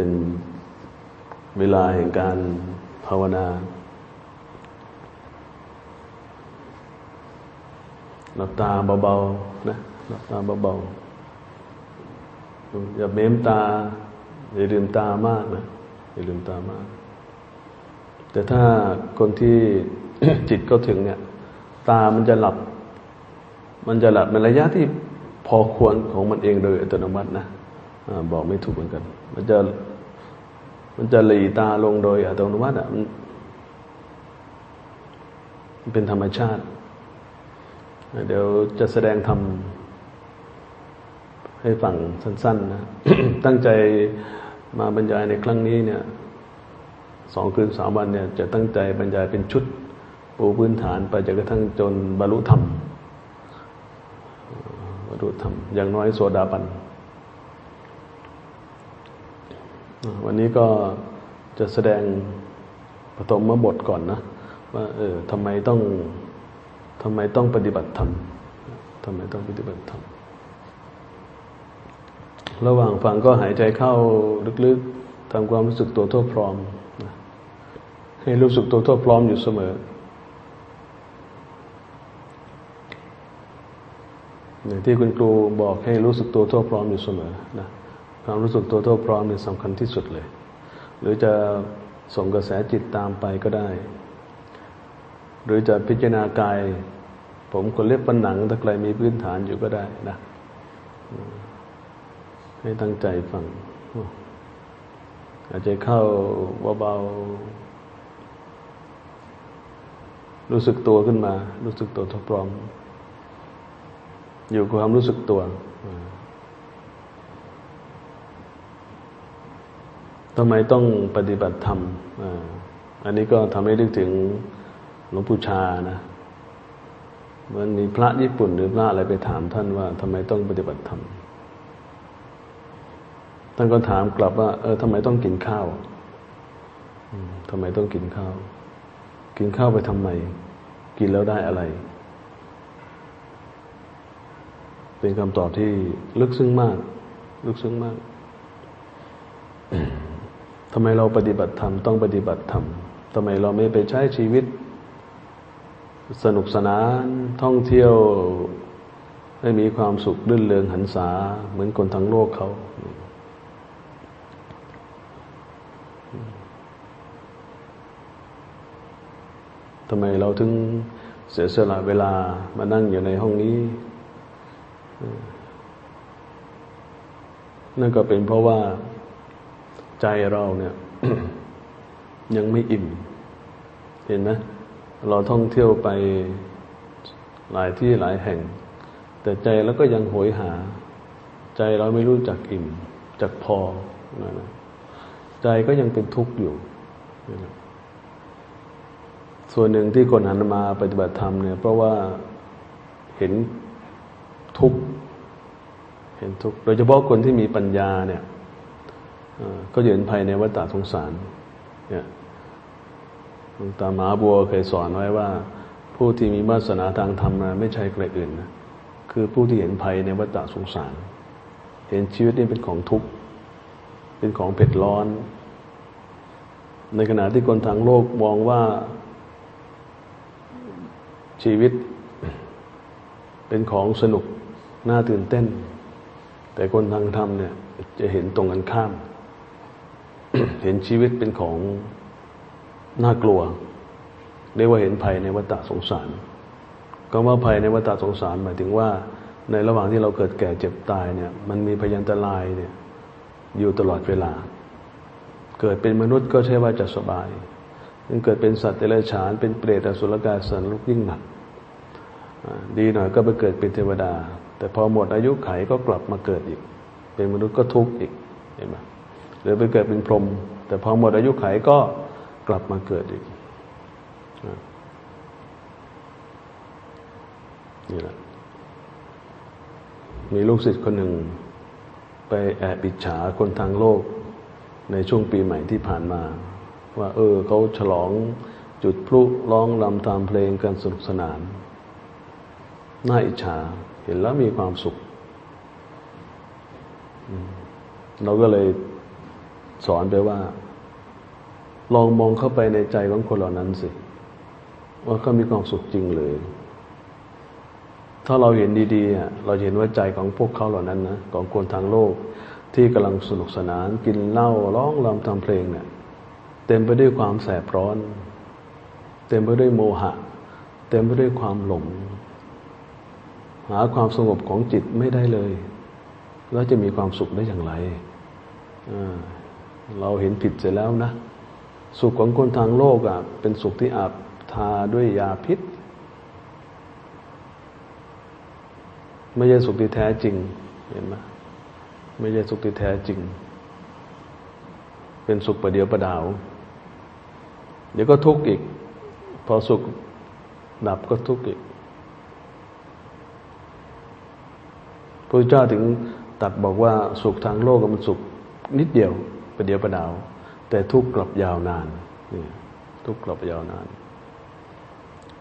เป็นเวลาแห่งการภาวนา หลับตาเบาๆนะ หลับตาเบาๆ อย่าเม้มตา อย่าลืมตามากนะ อย่าลืมตามาก แต่ถ้าคนที่จิตก็ถึงเนี่ย ตามันจะหลับ มันจะหลับในระยะที่พอควรของมันเองโดยอัตโนมัตินะอาบอกไม่ถูกเหมือนกัน มันจะ มันจะหลีตาลงโดยอัตโนมัติอะมันเป็นธรรมชาติ เดี๋ยวจะแสดงธรรมให้ฟังสั้น ๆ นะ ตั้งใจมาบรรยายในครั้งนี้เนี่ยสองคืนสามวันเนี่ยจะตั้งใจบรรยายเป็นชุดปูพื้นฐานไปจนกระทั่งจนบรรลุธรรมบรรลุธรรม อย่างน้อยโสดาบัน วันนี้ก็จะแสดงปฐมบทก่อนนะ ว่าเออทำไมต้องทำไมต้องปฏิบัติธรรมทำไมต้องปฏิบัติธรรมระหว่างฟังก็หายใจเข้าลึกๆทำความรู้สึกตัวทั่วพร้อมนะให้รู้สึกตัวทั่วพร้อมอยู่เสมออย่างที่คุณครูบอกให้รู้สึกตัวทั่วพร้อมอยู่เสมอนะ ความรู้สึกตัวทั่วพร้อมเนี่ยสำคัญที่สุดเลย หรือจะส่งกระแสจิตตามไปก็ได้ หรือจะพิจารณากาย ผมคนเล็บปันหนังถ้าใครมีพื้นฐานอยู่ก็ได้นะ ให้ตั้งใจฟังอาจจะเข้าเบาๆรู้สึกตัวขึ้นมา รู้สึกตัวทั่วพร้อม อยู่กับความรู้สึกตัว ทำไมต้องปฏิบัติธรรมอันนี้ก็ทำให้นึกถึงหลวงปู่ชานะมันมีพระญี่ปุ่นหรือพระอะไรไปถามท่านว่าทำไมต้องปฏิบัติธรรมท่านก็ถามกลับว่า เออทำไมต้องกินข้าวทำไมต้องกินข้าว กินข้าวไปทำไม กินแล้วได้อะไร เป็นคำตอบที่ลึกซึ้งมาก ลึกซึ้งมากำไมเราปฏิบัติธรรมต้องปฏิบัติธรรมทำไมเราไม่ไปใช้ชีวิต สนุกสนานท่องเที่ยวให้มีความสุขรื่นเริงหันษาเหมือนคนทั้งโลกเขา ทำไมเราถึงเสียสละเวลามานั่งอยู่ในห้องนี้ นั่นก็เป็นเพราะว่า ใจเราเนี่ย ยังไม่อิ่ม เห็นไหมเราท่องเที่ยวไปหลายที่หลายแห่ง แต่ใจเราก็ยังโหยหา ใจเราไม่รู้จักอิ่ม จักพอนะใจก็ยังเป็นทุกข์อยู่นะส่วนหนึ่งที่คนหันมาปฏิบัติธรรมเนี่ย เพราะว่าเห็นทุกข์เห็นทุกข์โดยเฉพาะคนที่มีปัญญาเนี่ย ก็เห็นภัยในวัฏฏสงสารเนี่ยหลวงตามหาบัวเคยสอนไว้ว่า ผู้ที่มีวาสนาทางธรรมนะไม่ใช่ใครอื่นนะคือผู้ที่เห็นภัยในวัฏฏสงสาร เห็นชีวิตนี้เป็นของทุกข์ เป็นของเผ็ดร้อน ในขณะที่คนทางโลกมองว่าชีวิตเป็นของสนุกน่าตื่นเต้น แต่คนทางธรรมเนี่ยจะเห็นตรงกันข้าม เห็นชีวิตเป็นของน่ากลัว เรียกว่าเห็นภัยในวัฏสงสารก็ว่าภัยในวัฏสงสารหมายถึงว่า ในระหว่างที่เราเกิดแก่เจ็บตายเนี่ย มันมีพยันตรายเนี่ย อยู่ตลอดเวลา เกิดเป็นมนุษย์ก็ใช่ว่าจะสบายยังเกิดเป็นสัตว์เดรัจฉานเป็นเปรตอสุรกายสันลุกยิ่งหนักดีหน่อยก็ไปเกิดเป็นเทวดา แต่พอหมดอายุไขก็กลับมาเกิดอีก เป็นมนุษย์ก็ทุกข์อีกเห็นไหม หรือไปเกิดเป็นพรหมแต่พอหมดอายุไขก็กลับมาเกิดอีกนี่แหละมีลูกศิษย์คนหนึ่ง ไปแอบอิจฉาคนทางโลก ในช่วงปีใหม่ที่ผ่านมา ว่า เออเขาฉลองจุดพลุร้องลำตามเพลงกันสนุกสนาน น่าอิจฉาเห็นแล้วมีความสุข เราก็เลย สอนไปว่า ลองมองเข้าไปในใจของคนเหล่านั้นสิ ว่าเขามีความสุขจริงเลยถ้าเราเห็นดีๆเราเห็นว่าใจของพวกเขาเหล่านั้นนะของคนทางโลก ที่กำลังสนุกสนาน กินเหล้าร้องรำทำเพลงเนี่ยเต็มไปด้วยความแสบร้อน เต็มไปด้วยโมหะ เต็มไปด้วยความหลงหาความสงบของจิตไม่ได้เลย แล้วจะมีความสุขได้อย่างไร เราเห็นผิดเสร็จแล้วนะ สุขของคนทางโลกอะ เป็นสุขที่อาบทาด้วยยาพิษ ไม่ใช่สุขที่แท้จริง เห็นไหมไม่ใช่สุขที่แท้จริง เป็นสุขประเดียวประดาว เดี๋ยวก็ทุกข์อีก พอสุขดับก็ทุกข์อีกพระเจ้าถึงตัดบอกว่าสุขทางโลกมันสุขนิดเดียว ประเดี๋ยวประดาว แต่ทุกกลับยาวนานนี่ทุกกลับยาวนาน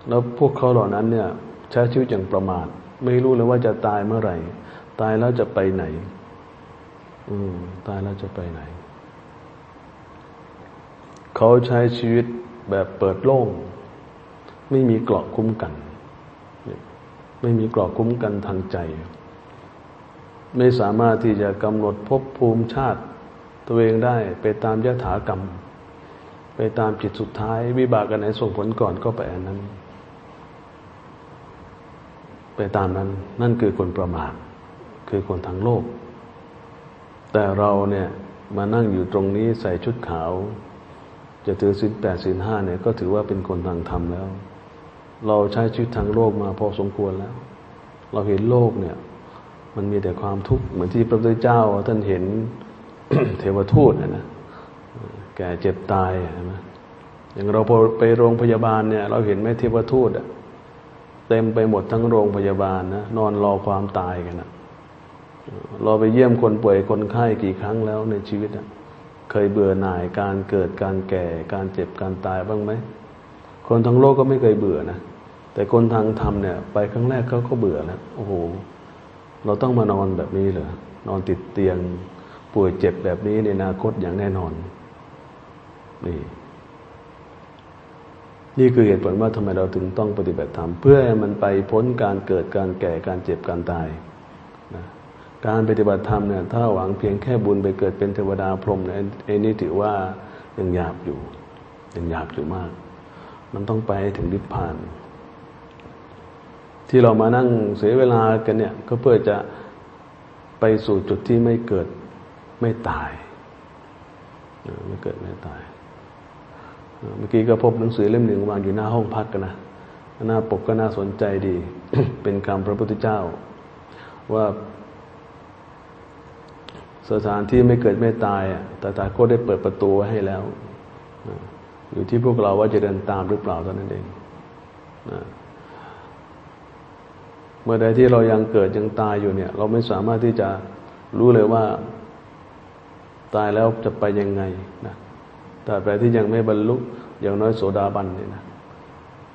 แล้วพวกเขาเหล่านั้นเนี่ยใช้ชีวิตอย่างประมาทไม่รู้เลยว่าจะตายเมื่อไหร่ ตายแล้วจะไปไหน อืมตายแล้วจะไปไหน เขาใช้ชีวิตแบบเปิดโล่ง ไม่มีเกราะคุ้มกัน ไม่มีเกราะคุ้มกันทางใจ ไม่สามารถที่จะกำหนดภพภูมิชาติ ตัวเองได้ไปตามยถากรรม ไปตามจิตสุดท้าย วิบากกันไหนส่งผลก่อนก็ไปอันนั้น ไปตามนั้น นั่นคือคนประมาทคือคนทางโลก แต่เราเนี่ยมานั่งอยู่ตรงนี้ใส่ชุดขาว จะถือสินแปดสินห้าเนี่ยก็ถือว่าเป็นคนทางธรรมแล้ว เราใช้ชีวิตทางโลกมาพอสมควรแล้ว เราเห็นโลกเนี่ย มันมีแต่ความทุกข์เหมือนที่พระพุทธเจ้าท่านเห็น เทวทูตนะนะแก่เจ็บตายนะอย่างเราไปโรงพยาบาลเนี่ย เราเห็นไหมเทวทูตอะเต็มไปหมดทั้งโรงพยาบาลนะนอนรอความตายกันนะเราไปเยี่ยมคนป่วยคนไข้กี่ครั้งแล้วในชีวิตอะเคยเบื่อหน่ายการเกิดการแก่ การเจ็บการตายบ้างไหมคนทั้งโลกก็ไม่เคยเบื่อนะแต่คนทางธรรมเนี่ย ไปครั้งแรกเขาก็เบื่อแล้วโอ้โหเราต้องมานอนแบบนี้เหรอนอนติดเตียง ป่วยเจ็บแบบนี้ในอนาคตอย่างแน่นอน นี่นี่คือเหตุผลว่าทำไมเราถึงต้องปฏิบัติธรรมเพื่อให้มันไปพ้นการเกิดการแก่การเจ็บการตายนะการปฏิบัติธรรมเนี่ยถ้าหวังเพียงแค่บุญไปเกิดเป็นเทวดาพรหมเนี่ยไอ้นี่ถือว่ายังหยาบอยู่ยังหยาบอยู่มาก มันต้องไปถึงนิพพาน ที่เรามานั่งเสียเวลากันเนี่ยก็เพื่อจะไปสู่จุดที่ไม่เกิด ไม่ตายไม่เกิดไม่ตาย เมื่อกี้ก็พบหนังสือเล่มหนึ่งวางอยู่หน้าห้องพักกันนะหน้าปกก็น่าสนใจดี เป็นคำพระพุทธเจ้า ว่า สถานที่ไม่เกิดไม่ตายแต่ตาก็ได้เปิดประตูให้แล้ว อยู่ที่พวกเราว่าจะเดินตามหรือเปล่าเท่านั้นเองเมื่อใดที่เรายังเกิดยังตายอยู่เนี่ย เราไม่สามารถที่จะรู้เลยว่า ตายแล้วจะไปยังไงนะแต่แปที่ยังไม่บรรลุอย่างน้อยโสดาบันเนี่ยนะ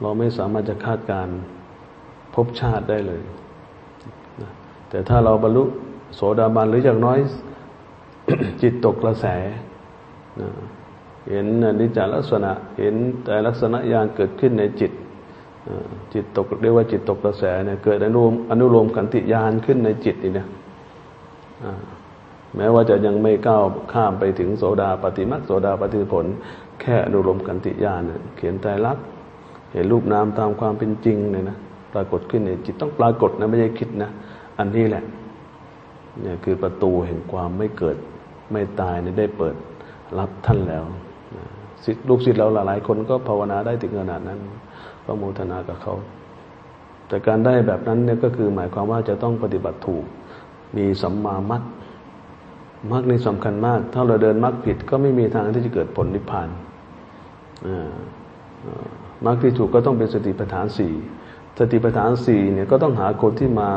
เราไม่สามารถจะคาดการพบชาติได้เลยนะแต่ถ้าเราบรรลุโสดาบันหรืออย่างน้อยจิตตกกระแสนะเห็นนิจจลักษณะ เห็นแต่ลักษณะยางเกิดขึ้นในจิตจิตตกเรียกว่าจิตตกกระแสเนี่ยเกิดอนุโลมอนุโลมกันติยานขึ้นในจิตนี่นะ แม้ว่าจะยังไม่ก้าวข้ามไปถึงโสดาปฏิมักโสดาปฏิผล แค่อนุรมกันติญาณเขียนใจรักเห็นรูปนามตามความเป็นจริงเนี่ยนะปรากฏขึ้นในจิตต้องปรากฏนะไม่ใช่คิดนะ อันนี้แหละเนี่ยคือประตูแห่งความไม่เกิดไม่ตายเนี่ยได้เปิดรับท่านแล้วสิลูกศิษย์เราหลายๆ คนก็ภาวนาได้ถึงขนาดนั้น ก็โมทนากับเขา แต่การได้แบบนั้นเนี่ยก็คือหมายความว่าจะต้องปฏิบัติถูก มีสัมมามัต มรรคนี่สำคัญมาก ถ้าเราเดินมรรคผิดก็ไม่มีทางที่จะเกิดผลนิพพานมรรคที่ถูกก็ต้องเป็นสติปัฏฐานสี่สติปัฏฐานสี่เนี่ยก็ต้องหาคนที่มา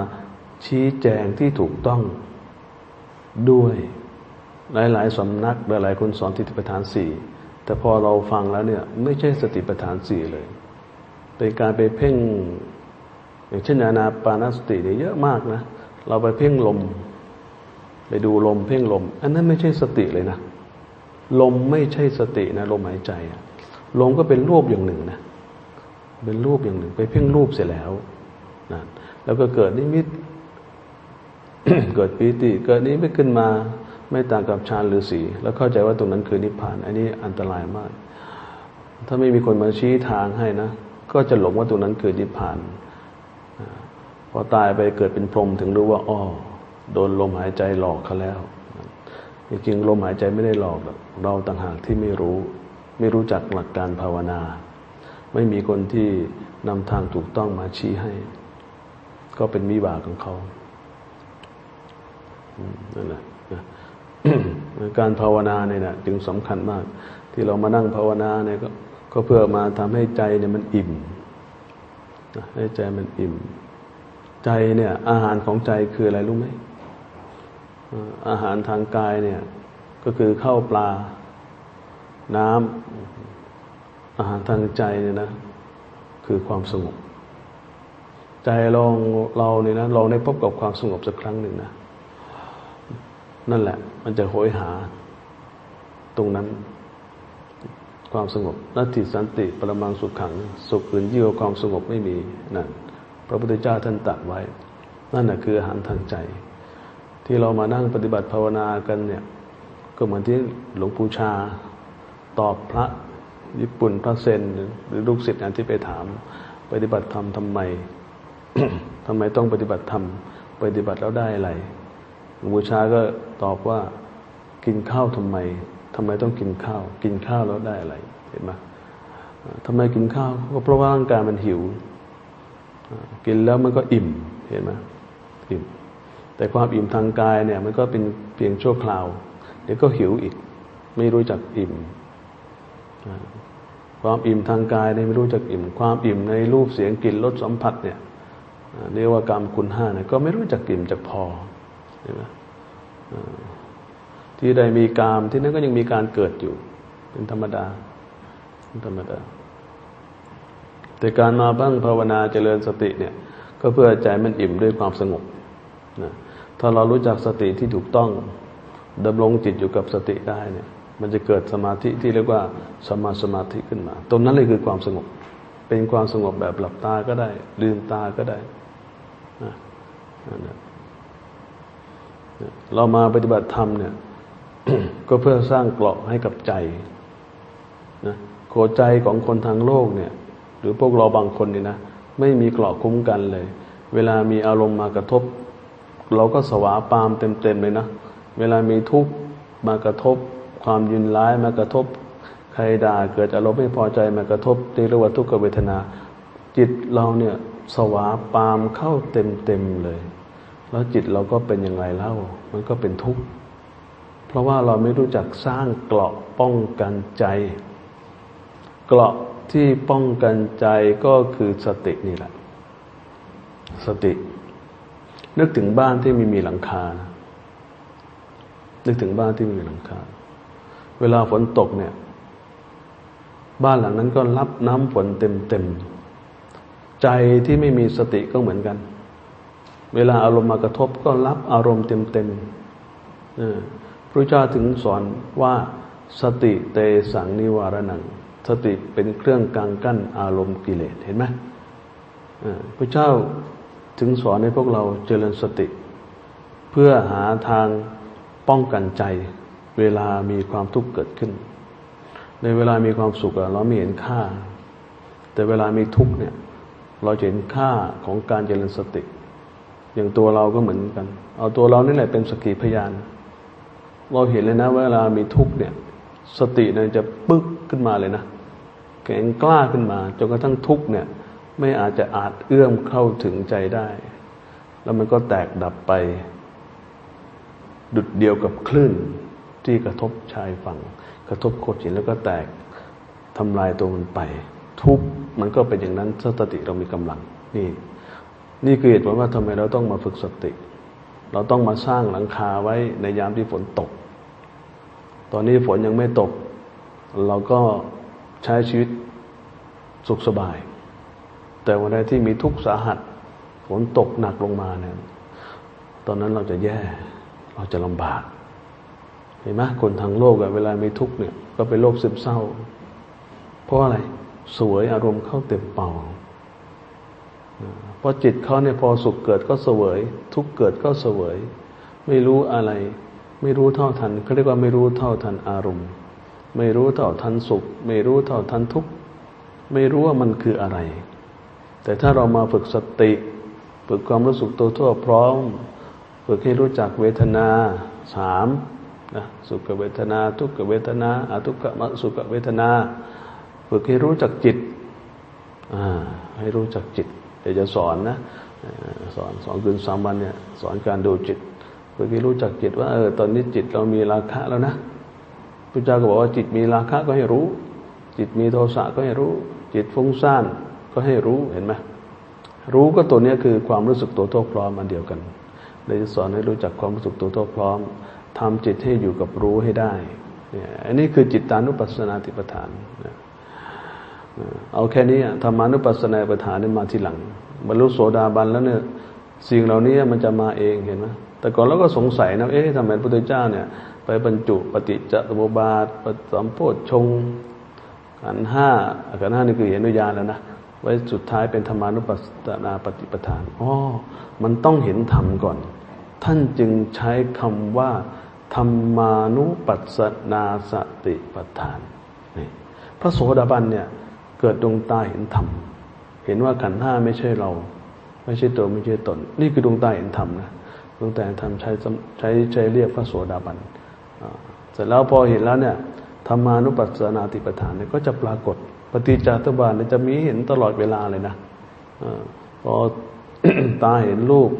ชี้แจงที่ถูกต้องด้วยหลาย ๆสำนักหลายๆคนสอนสติปัฏฐานสี่แต่พอเราฟังแล้วเนี่ยไม่ใช่สติปัฏฐานสี่เลยเป็นการไปเพ่งอย่างเช่นอานาปานสติเนี่ยเยอะมากนะ เราไปเพ่งลม ไปดูลมเพ่งลม อันนั้นไม่ใช่สติเลยนะ ลมไม่ใช่สตินะ ลมหายใจอะลมก็เป็นรูปอย่างหนึ่งนะเป็นรูปอย่างหนึ่ง ไปเพ่งรูปเสร็จแล้วนะแล้วก็เกิดนิมิต เกิดปีติ เกิดนี้ไม่ขึ้นมา ไม่ต่างกับฌานหรือสี แล้วเข้าใจว่าตรงนั้นคือนิพพาน อันนี้อันตรายมาก ถ้าไม่มีคนมาชี้ทางให้นะ ก็จะหลงว่าตรงนั้นคือนิพพานพอตายไปเกิดเป็นพรหมถึงรู้ว่าอ้อ โดนลมหายใจหลอกเขาแล้วจริงๆลมหายใจไม่ได้หลอกหรอกเราต่างหากที่ไม่รู้ ไม่รู้จักหลักการภาวนา ไม่มีคนที่นำทางถูกต้องมาชี้ให้ ก็เป็นวิบากของเขานั่นแหละการภาวนาเนี่ยนะจึงสำคัญมาก ที่เรามานั่งภาวนาเนี่ยก็ก็เพื่อมาทำให้ใจเนี่ยมันอิ่มให้ใจมันอิ่ม ใจเนี่ย อาหารของใจคืออะไรรู้ไหม อาหารทางกายเนี่ย ก็คือข้าวปลา น้ำอาหารทางใจเนี่ยนะ คือความสงบ ใจลองเราเนี่ยนะลองได้พบกับความสงบสักครั้งหนึ่งนะ นั่นแหละ มันจะโหยหา ตรงนั้นความสงบนัตติสันติปรมังสุขขัง สุขอื่นยิ่งกว่าความสงบไม่มีนั่นพระพุทธเจ้าท่านตรัสไว้ นั่นแหะคืออาหารทางใจ ที่เรามานั่งปฏิบัติภาวนากันเนี่ย ก็เหมือนที่หลวงปู่ชา ตอบพระญี่ปุ่นพระเซนหรือลูกศิษย์อันที่ไปถาม ปฏิบัติธรรมทำไมทำไมต้องปฏิบัติธรรมปฏิบัติแล้วได้อะไรหลวงปู่ชาก็ตอบว่ากินข้าวทำไมทำไมต้องกินข้าว กินข้าวแล้วได้อะไรเห็นไหมทำไมกินข้าวก็เพราะว่าร่างกายมันหิว กินแล้วมันก็อิ่มเห็นไหมอิ่ม แต่ความอิ่มทางกายเนี่ย มันก็เป็นเพียงชั่วคราว เดี๋ยวก็หิวอีก ไม่รู้จักอิ่ม ความอิ่มทางกายเนี่ยไม่รู้จักอิ่ม ความอิ่มในรูปเสียงกลิ่นรสสัมผัสเนี่ยเรียกว่ากรรมคุณห้าเนี่ยก็ไม่รู้จักอิ่มจักพอเห็นไหมที่ใดมีกามที่นั้นก็ยังมีการเกิดอยู่ เป็นธรรมดาเป็นธรรมดา แต่การมาบ้างภาวนาเจริญสติเนี่ย ก็เพื่อใจมันอิ่มด้วยความสงบนะ ถ้าเรารู้จักสติที่ถูกต้องดำรงจิตอยู่กับสติได้เนี่ย มันจะเกิดสมาธิที่เรียกว่าสมาสมาธิขึ้นมา ตรงนั้นเลยคือความสงบ เป็นความสงบแบบหลับตาก็ได้ ลืมตาก็ได้นะนะเรามาปฏิบัติธรรมเนี่ย ก็เพื่อสร้างเกราะให้กับใจนะโคใจของคนทางโลกเนี่ย หรือพวกเราบางคนเนี่ยนะไม่มีเกราะคุ้มกันเลย เวลามีอารมณ์มากระทบ เราก็สวาปามเต็มๆเลยนะ เวลามีทุกข์มากระทบ ความยินร้ายมากระทบ ใครด่าเกิดอารมณ์ไม่พอใจมากระทบที่เรียกว่าทุกขเวทนา จิตเราเนี่ยสวาปามเข้าเต็มๆเลย แล้วจิตเราก็เป็นอย่างไรเล่า มันก็เป็นทุกข์ เพราะว่าเราไม่รู้จักสร้างเกราะป้องกันใจ เกราะที่ป้องกันใจก็คือสตินี่แหละ สติ นึกถึงบ้านที่ไม่มีหลังคานะนึกถึงบ้านที่ไม่มีหลังคา เวลาฝนตกเนี่ย บ้านหลังนั้นก็รับน้ำฝนเต็มๆใจที่ไม่มีสติก็เหมือนกัน เวลาอารมณ์มากระทบก็รับอารมณ์เต็มๆพระเจ้าถึงสอนว่าสติเตสังนิวารนัง สติเป็นเครื่องกลางกั้นอารมณ์กิเลส เห็นไหมพระเจ้า ถึงสอนให้พวกเราเจริญสติ เพื่อหาทางป้องกันใจ เวลามีความทุกข์เกิดขึ้น ในเวลามีความสุขเราไม่เห็นค่า แต่เวลามีทุกข์เนี่ย เราจะเห็นค่าของการเจริญสติ อย่างตัวเราก็เหมือนกัน เอาตัวเรานี่แหละเป็นสกิพยาน เราเห็นเลยนะเวลามีทุกข์เนี่ย สติเนี่ยจะปึ๊กขึ้นมาเลยนะแข็งกล้าขึ้นมาจนกระทั่งทุกข์เนี่ย ไม่อาจจะอาจเอื้อมเข้าถึงใจได้ แล้วมันก็แตกดับไป ดุดเดียวกับคลื่นที่กระทบชายฝั่ง กระทบโขดหินแล้วก็แตกทำลายตัวมันไป ทุกมันก็เป็นอย่างนั้นสติเรามีกำลัง นี่ นี่คือเหตุผลว่าทำไมเราต้องมาฝึกสติ เราต้องมาสร้างหลังคาไว้ในยามที่ฝนตก ตอนนี้ฝนยังไม่ตก เราก็ใช้ชีวิตสุขสบาย แต่วันใดที่มีทุกข์สาหัสฝนตกหนักลงมาเนี่ยตอนนั้นเราจะแย่เราจะลำบากเห็นไหมคนทางโลกอะเวลามีทุกข์เนี่ย ก็เป็นโรคซึมเศร้า เพราะอะไร สวยอารมณ์เข้าเต็มเป่าเพราะจิตเขาเนี่ยพอสุขเกิดก็เสวย ทุกข์เกิดก็เสวย ไม่รู้อะไร ไม่รู้เท่าทันเขาเรียกว่าไม่รู้เท่าทันอารมณ์ ไม่รู้เท่าทันสุข ไม่รู้เท่าทันทุกข์ไม่รู้ว่ามันคืออะไร แต่ถ้าเรามาฝึกสติ ฝึกความรู้สึกตัวทั่วพร้อม ฝึกให้รู้จักเวทนาสามนะสุขเวทนา ทุกขเวทนาอทุกขมสุขเวทนา ฝึกให้รู้จักจิตให้รู้จักจิตเดี๋ยวจะสอนนะสอนสอนคืนสามวันเนี่ยสอนการดูจิตฝึกให้รู้จักจิตว่าเออตอนนี้จิตเรามีราคะแล้วนะพระเจ้าก็บอกว่าจิตมีราคะก็ให้รู้ จิตมีโทสะก็ให้รู้ จิตฟุ้งซ่าน ก็ให้รู้เห็นไหมรู้ก็ตัวนี้คือความรู้สึกตัวทั่วพร้อมมันเดียวกันเลยจะสอนให้รู้จักความรู้สึกตัวทั่วพร้อมทำจิตให้อยู่กับรู้ให้ได้นี่อันนี้คือจิตตานุปัสสนาติปทานเอาแค่นี้ธรรมานุปัสสนาปทานนี่มาทีหลัง บรรลุโสดาบันแล้วเนี่ยสิ่งเหล่านี้มันจะมาเองเห็นไหมแต่ก่อนเราก็สงสัยนะเอ๊ะทำไมพระพุทธเจ้าเนี่ย ไปบรรจุปฏิจจสมุปบาทปสัมโพชงขันห้าขันห้านี่คือเห็นวิญญาณแล้วนะ ไว้สุดท้ายเป็นธรรมานุปัสสนาปฏิปทานอ๋อมันต้องเห็นธรรมก่อน ท่านจึงใช้คำว่า ธรรมานุปัสสนาสติปัฏฐานนี่พระโสดาบันเนี่ยเกิดดวงตาเห็นธรรม เห็นว่าขันธ์ห้าไม่ใช่เรา ไม่ใช่ตัวไม่ใช่ตน นี่คือดวงตาเห็นธรรมนะดวงตาเห็นธรรมใช้ใช้ใช้เรียกพระโสดาบันเสร็จแล้วพอเห็นแล้วเนี่ย ธรรมานุปัสสนาติปฐานเนี่ยก็จะปรากฏ ปฏิจจตบาลเนี่ยจะมีเห็นตลอดเวลาเลยนะพอตาเห็นรูป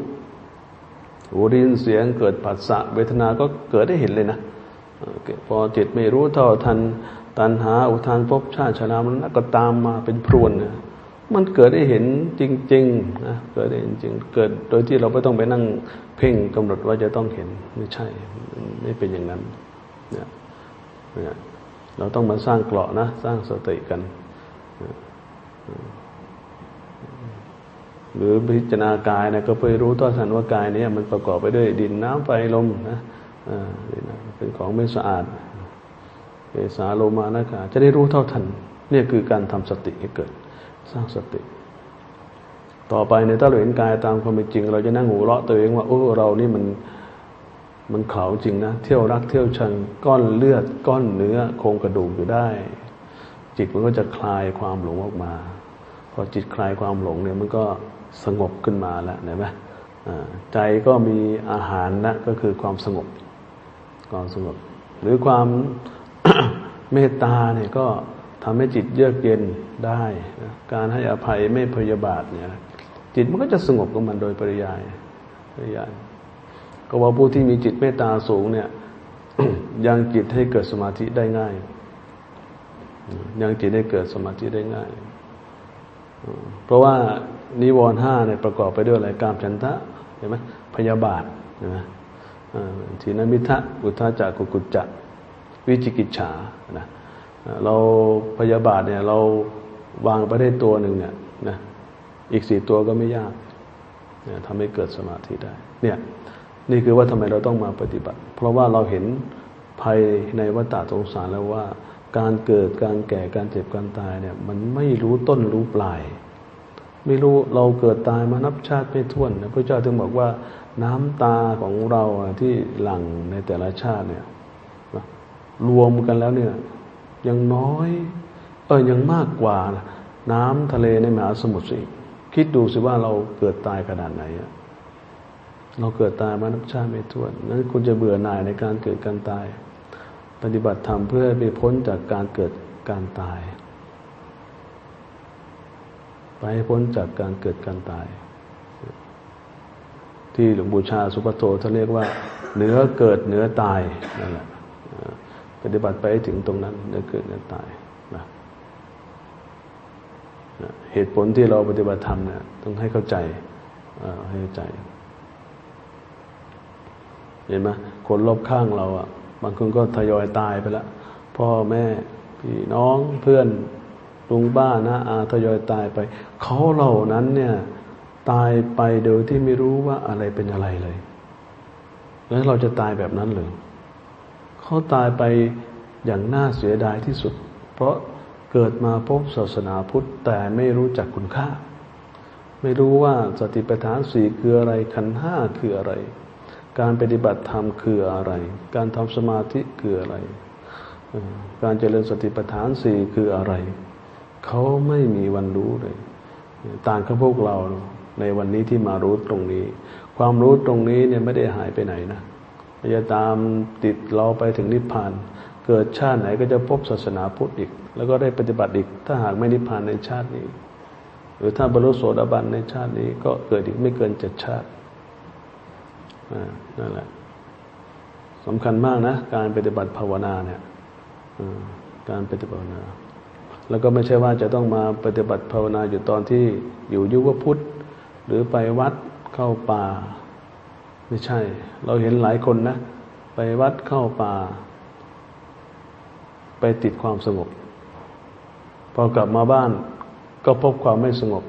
หูได้ยินเสียงเกิดผัสสะเวทนาก็เกิดได้เห็นเลยนะพอจิตไม่รู้เท่าทันตัณหาอุทานภพชาติชรามันก็ตามมาเป็นพรวนนะมันเกิดได้เห็นจริงๆนะเกิดได้เห็นจริงเกิดโดยที่เราไม่ต้องไปนั่งเพ่งกำหนดว่าจะต้องเห็นไม่ใช่ไม่เป็นอย่างนั้นเนี่ย เราต้องมาสร้างเกราะนะ สร้างสติกัน หรือพิจารณากายนะก็ไปรู้ต่อสันว่ากายนี้มันประกอบไปด้วยดินน้ำไฟลมนะเป็นของไม่สะอาดเอสาโลมานะคาจะได้รู้เท่าทันเนี่ยคือการทำสติให้เกิด สร้างสติ ต่อไปในถ้าเราเห็นกายตามความเป็นจริง เราจะนั่งหูเราะตัวเองว่าโอ้เรานี่มัน มันเขาจริงนะ เที่ยวรักเที่ยวชังก้อนเลือด ก้อนเนื้อโครงกระดูกอยู่ได้ จิตมันก็จะคลายความหลงออกมา พอจิตคลายความหลงเนี่ยมันก็สงบขึ้นมาแล้วเห็นไหมใจก็มีอาหารนะก็คือความสงบความสงบ หรือความเมตตาเนี่ยก็ทำให้จิตเยือกเย็นได้นะการให้อภัยไม่พยาบาทเนี่ยจิตมันก็จะสงบกับมันโดยปริยายปริยาย ก็ว่าผู้ที่มีจิตเมตตาสูงเนี่ยยังจิตให้เกิดสมาธิได้ง่าย ยังจิตให้เกิดสมาธิได้ง่าย เพราะว่านิวรณ์ห้าเนี่ยประกอบไปด้วยอะไรกามฉันทะเห็นไหมพยาบาทเห็นไหมทีนมิทะอุทาจักกุกุจจะวิจิกิจฉานะเราพยาบาทเนี่ยเราวางไปได้ตัวหนึ่งเนี่ยนะอีกสี่ตัวก็ไม่ยากเนี่ยทำให้เกิดสมาธิได้ เนี่ย นี่คือว่าทำไมเราต้องมาปฏิบัติ เพราะว่าเราเห็นภัยในวัฏฏะสงสารแล้วว่า การเกิดการแก่การเจ็บการตายเนี่ยมันไม่รู้ต้นรู้ปลาย ไม่รู้เราเกิดตายมานับชาติไม่ถ้วนนะพระเจ้าถึงบอกว่าน้ำตาของเราที่หลั่งในแต่ละชาติเนี่ยรวมกันแล้วเนี่ยยังน้อย เออยังมากกว่าน้ำทะเลในมหาสมุทรสิคิดดูสิว่าเราเกิดตายขนาดไหนอะ เราเกิดตายมานับชาติไม่ถ้วนนั้นคุณจะเบื่อหน่ายในการเกิดการตาย ปฏิบัติธรรมเพื่อไปพ้นจากการเกิดการตาย ไปให้พ้นจากการเกิดการตาย ที่หลวงบูชาสุปโตท่านเรียกว่า เหนือเกิดเหนือตายนั่นแหละปฏิบัติไปให้ถึงตรงนั้นเหนือเกิดเหนือตายนะเหตุผลที่เราปฏิบัติธรรมเนี่ยต้องให้เข้าใจให้เข้าใจ เห็นไหมคนรอบข้างเราอะ บางคนก็ทยอยตายไปแล้วพ่อแม่พี่น้องเพื่อนลุงบ้านะอาทยอยตายไป เขาเหล่านั้นเนี่ย ตายไปโดยที่ไม่รู้ว่าอะไรเป็นอะไรเลย แล้วเราจะตายแบบนั้นเลยเขาตายไปอย่างน่าเสียดายที่สุด เพราะเกิดมาพบศาสนาพุทธแต่ไม่รู้จักคุณค่า ไม่รู้ว่าสติปัฏฐานสี่คืออะไรขันห้าคืออะไร การปฏิบัติธรรมคืออะไร การทำสมาธิคืออะไร การเจริญสติปัฏฐานสี่คืออะไร เขาไม่มีวันรู้เลย ต่างกับพวกเราในวันนี้ที่มารู้ตรงนี้ ความรู้ตรงนี้เนี่ยไม่ได้หายไปไหนนะจะตามติดเราไปถึงนิพพาน เกิดชาติไหนก็จะพบศาสนาพุทธอีก แล้วก็ได้ปฏิบัติอีก ถ้าหากไม่นิพพานในชาตินี้ หรือถ้าบรรลุโสดาบันในชาตินี้ก็เกิดอีกไม่เกินเจ็ดชาติ นั่นแหละสำคัญมากนะ การปฏิบัติภาวนาเนี่ยการปฏิบัติภาวนา แล้วก็ไม่ใช่ว่าจะต้องมาปฏิบัติภาวนาอยู่ตอนที่อยู่ยุวพุทธ หรือไปวัดเข้าป่า ไม่ใช่ เราเห็นหลายคนนะ ไปวัดเข้าป่า ไปติดความสงบ พอกลับมาบ้านก็พบความไม่สงบ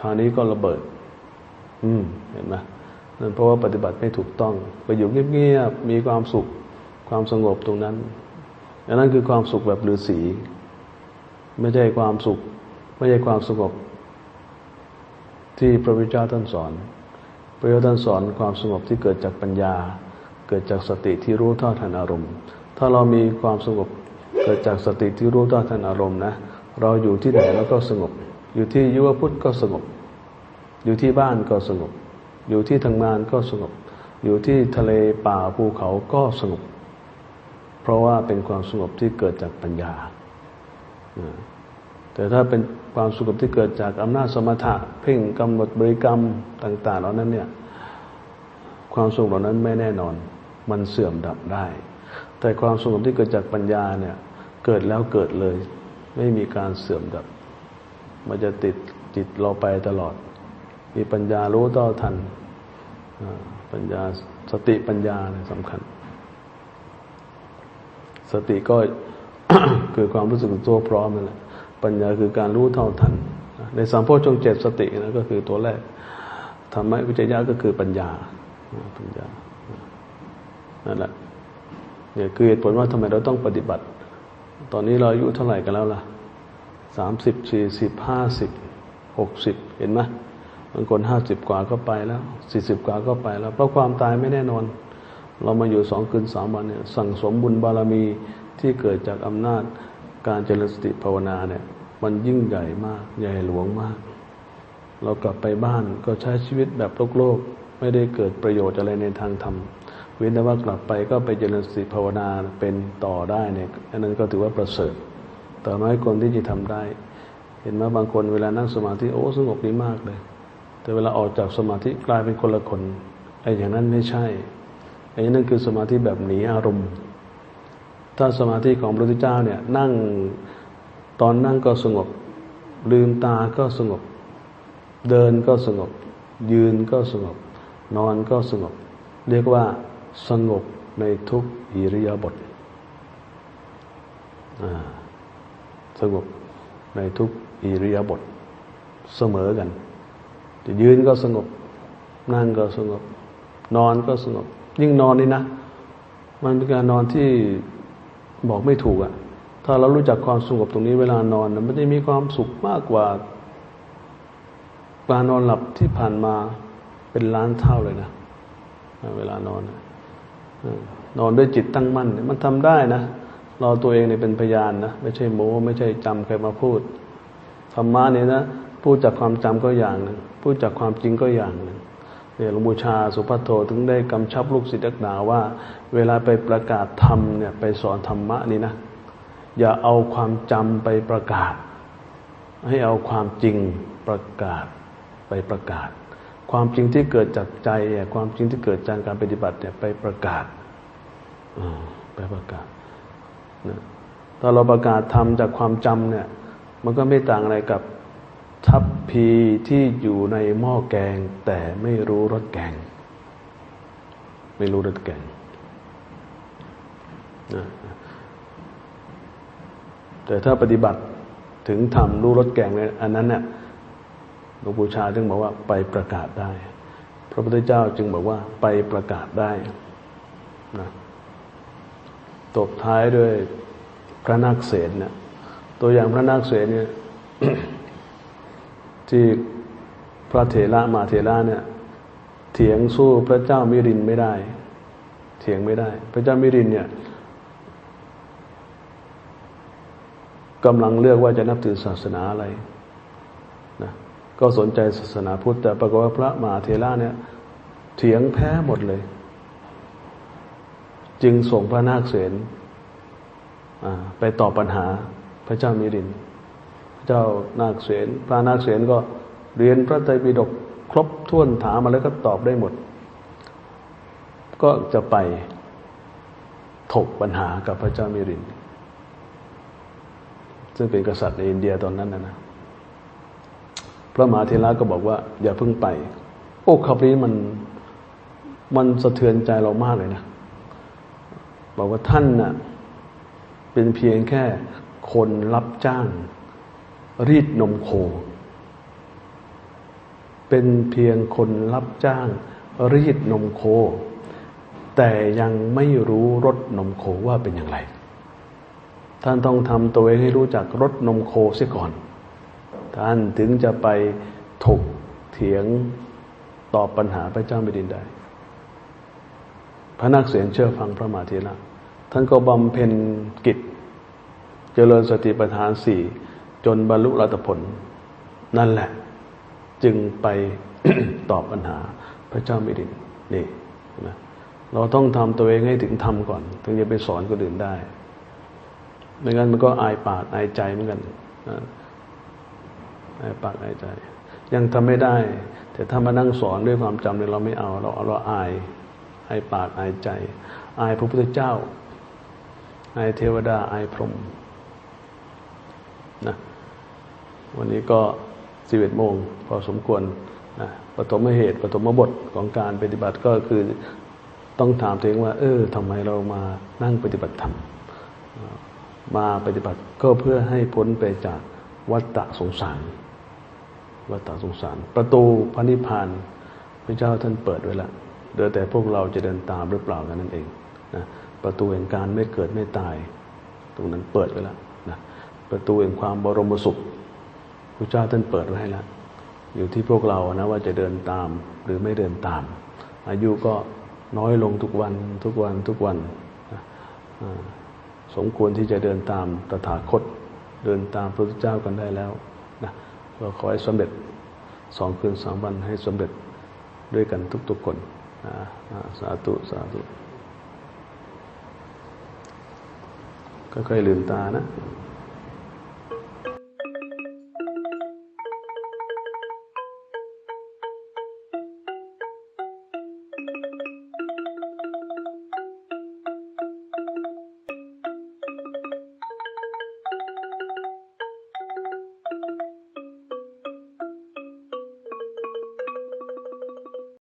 คราวนี้ก็ระเบิด อืม เห็นไหม นั่นเพราะว่าปฏิบัติไม่ถูกต้องไปอยู่เงียบๆมีความสุขความสงบตรงนั้นอันนั้นคือความสุขแบบฤาษีไม่ใช่ความสุข ไม่ใช่ความสงบ ที่พระพุทธเจ้าท่านสอนพระพุทธท่านสอนความสงบที่เกิดจากปัญญา เกิดจากสติที่รู้เท่าทันอารมณ์ ถ้าเรามีความสงบเกิดจากสติที่รู้เท่าทันอารมณ์นะเราอยู่ที่ไหนแล้วก็สงบ อยู่ที่ยุวพุทธก็สงบ อยู่ที่บ้านก็สงบ อยู่ที่ทำงานก็สงบ อยู่ที่ทะเลป่าภูเขาก็สงบ เพราะว่าเป็นความสงบที่เกิดจากปัญญา แต่ถ้าเป็นความสงบที่เกิดจากอำนาจสมถะเพ่งกำหนดบริกรรมต่าง ๆ เหล่านั้นเนี่ยความสงบเหล่านั้นไม่แน่นอน มันเสื่อมดับได้ แต่ความสงบที่เกิดจากปัญญาเนี่ยเกิดแล้วเกิดเลย ไม่มีการเสื่อมดับ มันจะติดจิตเราไปตลอด มีปัญญารู้ต่อทันปัญญาสติปัญญาเนี่ยสำคัญ สติก็คือความรู้สึกตัวพร้อมนั่นแหละปัญญาคือการรู้เท่าทัน ในสามโพชฌงค์เจ็ดสตินะก็คือตัวแรกธรรมะวิจยะก็คือปัญญาปัญญานั่นแหละเนี่ยคือเหตุผลว่าทำไมเราต้องปฏิบัติ ตอนนี้เราอายุเท่าไหร่กันแล้วล่ะสามสิบสี่สิบห้าสิบหกสิบเห็นไหม บางคนห้าสิบกว่าก็ไปแล้วสี่สิบกว่าก็ไปแล้ว เพราะความตายไม่แน่นอน เรามาอยู่สองคืนสามวันเนี่ยสั่งสมบุญบารมีที่เกิดจากอำนาจการเจริญสติภาวนาเนี่ยมันยิ่งใหญ่มากใหญ่หลวงมาก เรากลับไปบ้านก็ใช้ชีวิตแบบโลกโลกไม่ได้เกิดประโยชน์อะไรในทางธรรมเว้นแต่ว่ากลับไปก็ไปเจริญสติภาวนาเป็นต่อได้เนี่ยอันนั้นก็ถือว่าประเสริฐแต่น้อยคนที่จะทำได้ เห็นไหมบางคนเวลานั่งสมาธิโอ้สงบดีมากเลย แต่เวลาออกจากสมาธิกลายเป็นคนละคนไอ้อย่างนั้นไม่ใช่ไอ้นั่นคือสมาธิแบบหนีอารมณ์ ถ้าสมาธิของพระพุทธเจ้าเนี่ยนั่งตอนนั่งก็สงบ ลืมตาก็สงบ เดินก็สงบ ยืนก็สงบ นอนก็สงบ เรียกว่าสงบในทุกอิริยาบถสงบในทุกอิริยาบถเสมอกัน จะยืนก็สงบ นั่งก็สงบ นอนก็สงบ ยิ่งนอนนี่นะ มันเป็นการนอนที่บอกไม่ถูกอะ่ะ ถ้าเรารู้จักความสงบตรงนี้เวลานอนนะมันจะมีความสุขมากกว่าการนอนหลับที่ผ่านมาเป็นล้านเท่าเลยนะ เวลานอนนอนด้วยจิตตั้งมั่นมันทำได้นะเราตัวเองเนี่ยเป็นพยานนะ ไม่ใช่โม้ไม่ใช่จำใครมาพูดธรรมะเนี่ยนะ พูดจากความจำก็อย่างหนึ่งพูดจากความจริงก็อย่างหนึ่งเนี่ยหลวงปู่ชาสุภัทโทถึงได้กำชับลูกศิษย์นักหนาว่า เวลาไปประกาศธรรมเนี่ยไปสอนธรรมะนี่นะ อย่าเอาความจำไปประกาศ ให้เอาความจริงประกาศไปประกาศ ความจริงที่เกิดจากใจความจริงที่เกิดจากการปฏิบัติเนี่ยไปประกาศไปประกาศนะถ้าเราประกาศทำจากความจำเนี่ย มันก็ไม่ต่างอะไรกับ ทัพพีที่อยู่ในหม้อแกง แต่ไม่รู้รสแกง ไม่รู้รสแกงนะแต่ถ้าปฏิบัติถึงทำรู้รสแกงเนี่ยอันนั้นเนี่ยหลวงปู่ชาจึงบอกว่าไปประกาศได้ พระพุทธเจ้าจึงบอกว่าไปประกาศได้นะตบท้ายด้วยพระนาคเษนเนี่ยตัวอย่างพระนาคเษนเนี่ย ที่พระเถระมาเถระเนี่ย เถียงสู้พระเจ้ามิรินไม่ได้ เถียงไม่ได้ พระเจ้ามิรินเนี่ยกำลังเลือกว่าจะนับถือศาสนาอะไรนะก็สนใจศาสนาพุทธแต่ปรากฏว่าพระมหาเถระเนี่ย เถียงแพ้หมดเลย จึงส่งพระนาคเษนไปตอบปัญหาพระเจ้ามิรินพระเจ้านาคเษนพระนาคเษนก็เรียนพระไตรปิฎกครบถ้วนถามมาแล้วก็ตอบได้หมด ก็จะไปถกปัญหากับพระเจ้ามิริน ซึ่งเป็นกษัตริย์ในอินเดียตอนนั้นนะนะพระมหาเทระก็บอกว่า อย่าเพิ่งไป โอ้คำนี้มันมันสะเทือนใจเรามากเลยนะบอกว่าท่านน่ะเป็นเพียงแค่คนรับจ้าง รีดนมโค เป็นเพียงคนรับจ้าง รีดนมโค แต่ยังไม่รู้รสนมโคว่าเป็นอย่างไร ท่านต้องทำตัวเองให้รู้จักรสนมโคเสียก่อน ท่านถึงจะไปถกเถียงตอบปัญหาพระเจ้าแผ่นดินได้ พระนักเสียนเชื่อฟังพระมหาเถระท่านก็บำเพ็ญกิจ เจริญสติปัฏฐานสี่ จนบรรลุรัตผล นั่นแหละ จึงไปตอบปัญหาพระเจ้ามิรินนี่นะเราต้องทำตัวเองให้ถึงทำก่อน ถึงจะไปสอนคนอื่นได้ไม่งั้นมันก็อายปากอายใจเหมือนกันนะอายปากอายใจ ยังทำไม่ได้ แต่ถ้ามานั่งสอนด้วยความจำเนี่ยเราไม่เอา เราเราอายอายปากอายใจ อายพระพุทธเจ้า อายเทวดาอายพรหมนะ วันนี้ก็สิบเอ็ดโมงพอสมควรนะปฐมเหตุปฐมบทของการปฏิบัติก็คือต้องถามตัวเองว่า เออทำไมเรามานั่งปฏิบัติธรรมมาปฏิบัติก็เพื่อให้พ้นไปจากวัฏฏะสงสาร วัฏฏะสงสาร ประตูพระนิพพานพระเจ้าท่านเปิดไว้แล้วเดือแต่พวกเราจะเดินตามหรือเปล่ากันนั่นเองนะประตูแห่งการไม่เกิดไม่ตาย ตรงนั้นเปิดไว้แล้วนะประตูแห่งความบรมสุข ระเจ้าท่านเปิดไว้ให้แล้วอยู่ที่พวกเรานะว่าจะเดินตามหรือไม่เดินตาม อายุก็น้อยลงทุกวันทุกวันทุกวันสมควรที่จะเดินตามตถาคต เดินตามพระพุทธเจ้ากันได้แล้วนะก็ขอให้สำเร็จสองคืนสามวันให้สำเร็จด้วยกันทุกๆคนนะสาธุสาธุก็ค่อยลืมตานะ